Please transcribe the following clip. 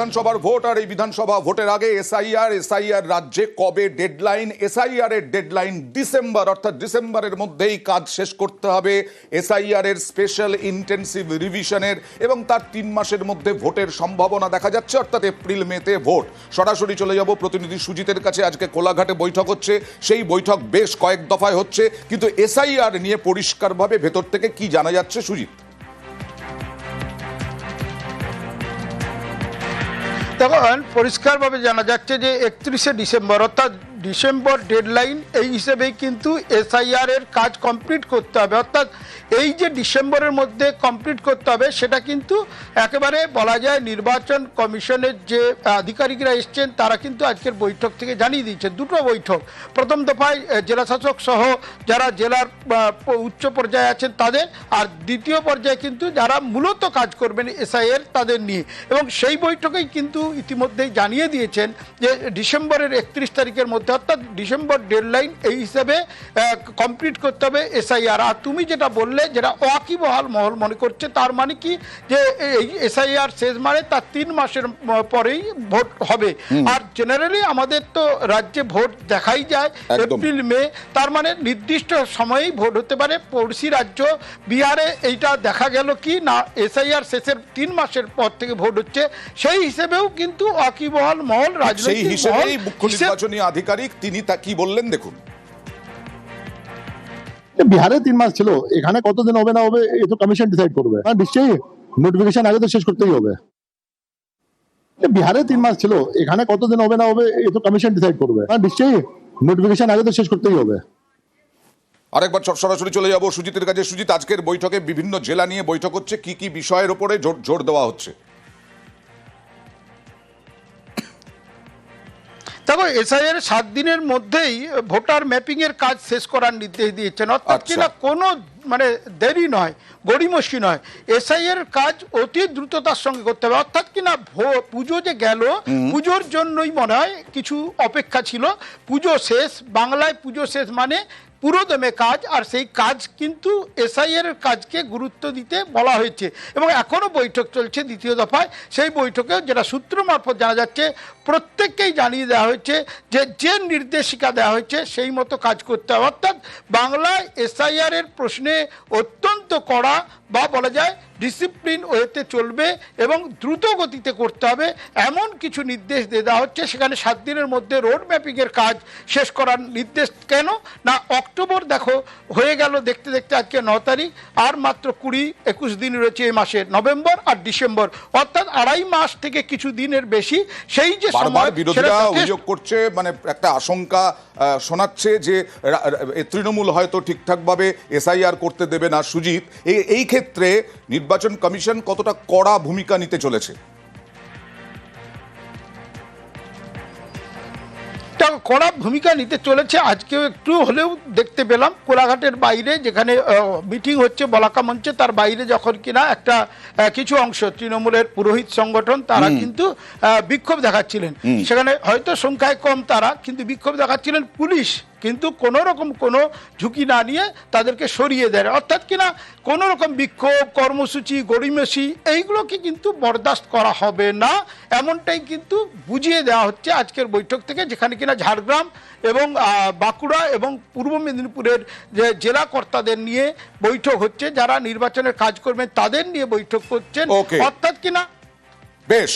বিধানসভার ভোট আর এই বিধানসভা ভোটের আগে এসআইআর এসআইআর রাজ্যে কবে ডেডলাইন এসআইআর এর ডেডলাইন ডিসেম্বর, অর্থাৎ ডিসেম্বরের মধ্যেই কাজ শেষ করতে হবে। এসআইআর এর স্পেশাল ইন্টেন্সিভ রিভিশনের এবং তার তিন মাসের মধ্যে ভোটের সম্ভাবনা দেখা যাচ্ছে, অর্থাৎ এপ্রিল মেতে ভোট। সরাসরি চলে যাব প্রতিনিধি সুজিতের কাছে। আজকে কোলাঘাটে বৈঠক হচ্ছে। সেই বৈঠক বেশ কয়েক দফায় হচ্ছে। কিন্তু এসআইআর নিয়ে পরিষ্কারভাবে ভেতর থেকে কি জানা যাচ্ছে সুজিত? দেখুন পরিষ্কারভাবে জানা যাচ্ছে যে একত্রিশে ডিসেম্বর অর্থাৎ ডিসেম্বর ডেডলাইন, এই হিসেবেই কিন্তু এসআইআর এর কাজ কমপ্লিট করতে হবে। অর্থাৎ এই যে ডিসেম্বরের মধ্যে কমপ্লিট করতে হবে, সেটা কিন্তু একেবারে বলা যায় নির্বাচন কমিশনের যে আধিকারিকরা এসছেন, তারা কিন্তু আজকের বৈঠক থেকে জানিয়ে দিয়েছেন। দুটো বৈঠক। প্রথম দফায় জেলাশাসক সহ যারা জেলার উচ্চ পর্যায়ে আছেন তাদের, আর দ্বিতীয় পর্যায়ে কিন্তু যারা মূলত কাজ করবেন এসআইয়ের তাদের নিয়ে। এবং সেই বৈঠকেই কিন্তু ইতিমধ্যেই জানিয়ে দিয়েছেন যে ডিসেম্বরের একত্রিশ তারিখের মধ্যে অর্থাৎ ডিসেম্বর ডেডলাইন এই হিসাবে কমপ্লিট করতে হবে এসআইআর আর তুমি যেটা বললে যেটা ওয়াকিবহাল মহল মনে করছে তার মানে কি? যে এই এসআইআর শেষ মানে তার তিন মাসের পরেই ভোট হবে। আর জেনারেলি আমাদের তো রাজ্যে ভোট দেখাই যায়। April May. তার মানে নির্দিষ্ট সময়েই ভোট হতে পারে। পড়শি রাজ্য বিহারে এইটা দেখা গেল কি না এসআইআর শেষের তিন মাসের পর থেকে ভোট হচ্ছে। সেই হিসেবেও কিন্তু ওয়াকিবহাল মহল রাজনৈতিক মুখ্য নির্বাচনী আধিকারিক তিনি তা কি বললেন দেখুন। বিহারে তিন মাস ছিল এখানে কতদিন হবে না হবে এ তো কমিশন ডিসাইড করবে। নিশ্চয়ই নোটিফিকেশন আগে তো শেষ করতেই হবে। বিহারে তিন মাস ছিল এখানে কতদিন হবে না হবে এ তো কমিশন ডিসাইড করবে। আর নিশ্চয়ই নোটিফিকেশন আগে তো শেষ করতেই হবে। আরেকবার সর- সরাসরি চলে যাব সুজিতের কাছে। সুজিত আজকের বৈঠকে বিভিন্ন জেলা নিয়ে বৈঠক হচ্ছে কি কি বিষয়ের উপরে জোর জোর দেওয়া হচ্ছে? দেখো এসআইয়ের সাত দিনের মধ্যেই ভোটার ম্যাপিং এর কাজ শেষ করার নির্দেশ দিয়েছেন। অর্থাৎ আচ্ছা। কিনা কোনো মানে দেরি নয় গড়িমসি নয়। এসআই এর কাজ অতি দ্রুততার সঙ্গে করতে হবে। অর্থাৎ কিনা ভো- পুজো যে গেল পুজোর জন্যই মনে হয় কিছু অপেক্ষা ছিল। পুজো শেষ বাংলায় পুজো শেষ মানে পুরোদমে কাজ, আর সেই কাজ কিন্তু এসআইয়ের কাজকে গুরুত্ব দিতে বলা হয়েছে। এবং এখনও বৈঠক চলছে দ্বিতীয় দফায়। সেই বৈঠকে যেটা সূত্র মারফত জানা যাচ্ছে, প্রত্যেককেই জানিয়ে দেওয়া হয়েছে যে যে নির্দেশিকা দেওয়া হয়েছে, সেই মতো কাজ করতে হবে। অর্থাৎ বাংলায় এসআইআরের প্রশ্নে অত্যন্ত কড়া বা বলা যায় ডিসিপ্লিন ওয়েতে চলবে এবং দ্রুত গতিতে করতে হবে। এমন কিছু নির্দেশ দিয়ে দেওয়া হচ্ছে। সেখানে সাত দিনের মধ্যে রোড ম্যাপিংয়ের কাজ শেষ করার নির্দেশ কেন? না অক্টোবর দেখো হয়ে গেল দেখতে দেখতে আজকে ন তারিখ আর মাত্র কুড়ি একুশ দিন রয়েছে এই মাসে নভেম্বর আর ডিসেম্বর। অর্থাৎ আড়াই মাস থেকে কিছু দিনের বেশি সেই যে সময় বিরোধীরা অভিযোগ করছে মানে একটা আশঙ্কা শোনাচ্ছে যে তৃণমূল হয়তো ঠিকঠাকভাবে এসআইআর করতে দেবে না সুজিত। এই ক্ষেত্রে নির্বাচন কমিশন কতটা কড়া ভূমিকা নিতে চলেছে? একটা কড়া ভূমিকা নিতে চলেছে আজকেও একটু হলেও দেখতে পেলাম কোলাঘাটের বাইরে যেখানে মিটিং হচ্ছে বলাকা মঞ্চে তার বাইরে যখন কিনা একটা কিছু অংশ তৃণমূলের পুরোহিত সংগঠন তারা কিন্তু বিক্ষোভ দেখাচ্ছিলেন। সেখানে হয়তো সংখ্যায় কম তারা কিন্তু বিক্ষোভ দেখাচ্ছিলেন পুলিশ। কিন্তু কোনো রকম কোনো ঝুঁকি না নিয়ে তাদেরকে সরিয়ে দেয়। অর্থাৎ কিনা কোনো রকম বিক্ষোভ কর্মসূচি গড়িমেশি এইগুলোকে কিন্তু বরদাস্ত করা হবে না। এমনটাই কিন্তু বুঝিয়ে দেওয়া হচ্ছে আজকের বৈঠক থেকে যেখানে কিনা ঝাড়গ্রাম এবং বাঁকুড়া এবং পূর্ব মেদিনীপুরের যে জেলা কর্তাদের নিয়ে বৈঠক হচ্ছে যারা নির্বাচনের কাজ করবেন তাদের নিয়ে বৈঠক করছেন. অর্থাৎ কিনা বেশ